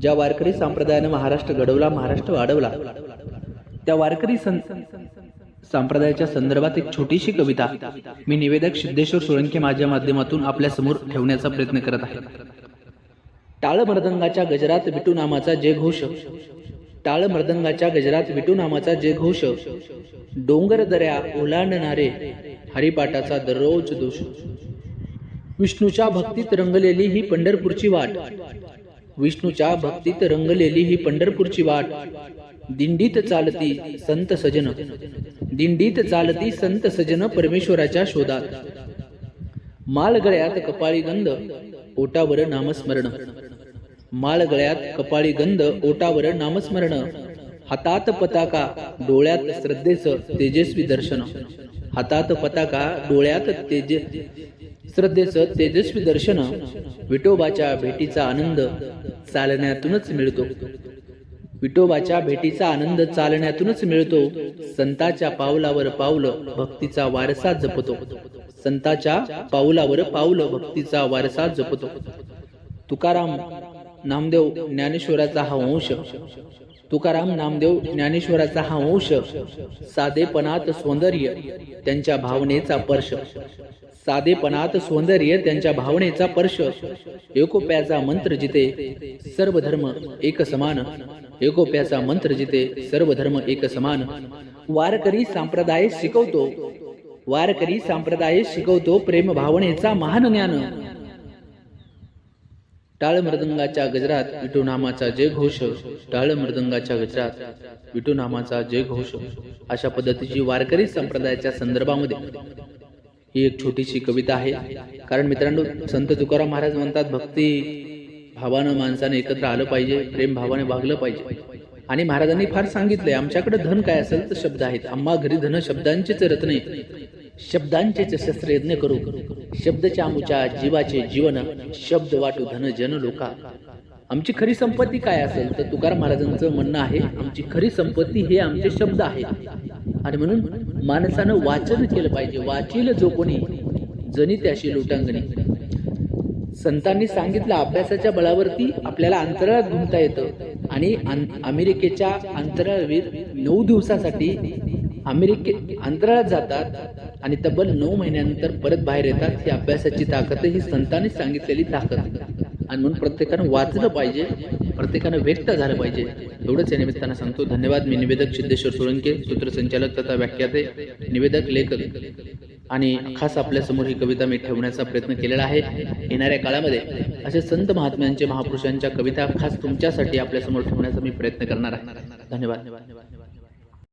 ज्या वारकरी संप्रदायानं महाराष्ट्र घडवला महाराष्ट्र वाढवला त्या वारकरी संप्रदायाच्या संदर्भात एक छोटीशी कविता मी निवेदक सिद्धेश्वर सोळंके माझ्या माध्यमातून आपल्यासमोर ठेवण्याचा प्रयत्न करत आहे. टाळ मृदंगाच्या गजरात विटू नामाचा जे घोष. टाळ मृदंगाच्या गजरात विटू नामाचा जे घोष. डोंगर दऱ्या ओलांडणारे हरिपाठाचा दररोज दोष. विष्णूच्या भक्तीत रंगलेली ही पंढरपूरची वाट. विष्णूच्या भक्तीत रंगलेली ही पंढरपूरची वाट. दिंडीत चालती संत सजन. दिंडीत चालती संत सजन परमेश्वराच्या शोधात. मालगळ्यात कपाळी गंध ओटावर नामस्मरण. मालगळ्यात कपाळी गंध ओटावर नामस्मरण. हातात पताका डोळ्यात श्रद्धेचं तेजस्वी दर्शन. हातात पताका डोळ्यात तेज श्रद्धेचं तेजस्वी दर्शन विठोबाच्या भेटीचा आनंद चालण्यातूनच मिळतो. विठोबाच्या भेटीचा आनंद चालण्यातूनच मिळतो. संताच्या पावलावर पावलं भक्तीचा वारसा जपतो. संताच्या पावलावर पावलं भक्तीचा वारसा जपतो. तुकाराम नामदेव ज्ञानेश्वराचा हा वंश तुकाराम नामदेव ज्ञानेश्वराचा हा वंश साधेपणात सौंदर्य त्यांच्या भावनेचा पर्श साधेपणात सौंदर्य त्यांच्या भावनेचा पर्श एकोप्याचा मंत्र जिते सर्व धर्म एक समान एकोप्याचा मंत्र जिते सर्व धर्म एक समान वारकरी संप्रदाय शिकवतो. वारकरी संप्रदाय शिकवतो प्रेम भावनेचा महान ज्ञान. टाळ मृदंगाच्या गजरात विठू नामाचा जय घोष टाळ मृदंगाच्या गजरात विठू नामाचा जय घोष अशा पद्धतीची वारकरी संप्रदायाच्या संदर्भामध्ये. ही एक छोटीशी कविता आहे. कारण मित्रांनो संत तुकाराम महाराज म्हणतात भक्ती भावानं माणसाने एकत्र आलं पाहिजे प्रेम भावाने वागलं पाहिजे. आणि महाराजांनी फार सांगितलंय आमच्याकडे धन काय असेल तर शब्द आहेत. आम्हा घरी धन शब्दांचेच रत्ने शब्दांचेच शस्त्र यज्ञ करू. शब्दच्या जीवाचे जीवन शब्द वाटू धन जन लोका. आमची खरी संपत्ती काय असेल तर तुकाराम महाराजांचं म्हणणं आहे आमची खरी संपत्ती हे आमचे शब्द आहे. आणि म्हणून माणसानं वाचन केलं पाहिजे वाचील जो कोणी जनी त्याशी लोटांगणी. संतांनी सांगितलं अभ्यासाच्या बळावरती आपल्याला अंतराळात घुमता येतं. आणि अमेरिकेच्या अंतराळवीर नऊ दिवसासाठी अमेरिके अंतराळात जातात. आणि तब्बल नऊ महिन्यानंतर परत बाहेर येतात ही अभ्यासाची ताकद ही संतांनी सांगितलेली ताकद. आणि म्हणून प्रत्येकानं वाचलं पाहिजे प्रत्येकानं व्यक्त झालं पाहिजे. एवढंच या निमित्तानं सांगतो. धन्यवाद मी निवेदक सिद्धेश्वर सोळंके सूत्रसंचालक तथा व्याख्याते निवेदक लेखक. आणि खास आपल्यासमोर ही कविता मी ठेवण्याचा प्रयत्न केलेला आहे. येणाऱ्या काळामध्ये असे संत महात्म्यांचे महापुरुषांच्या कविता खास तुमच्यासाठी आपल्यासमोर ठेवण्याचा मी प्रयत्न करणार आहे. धन्यवाद.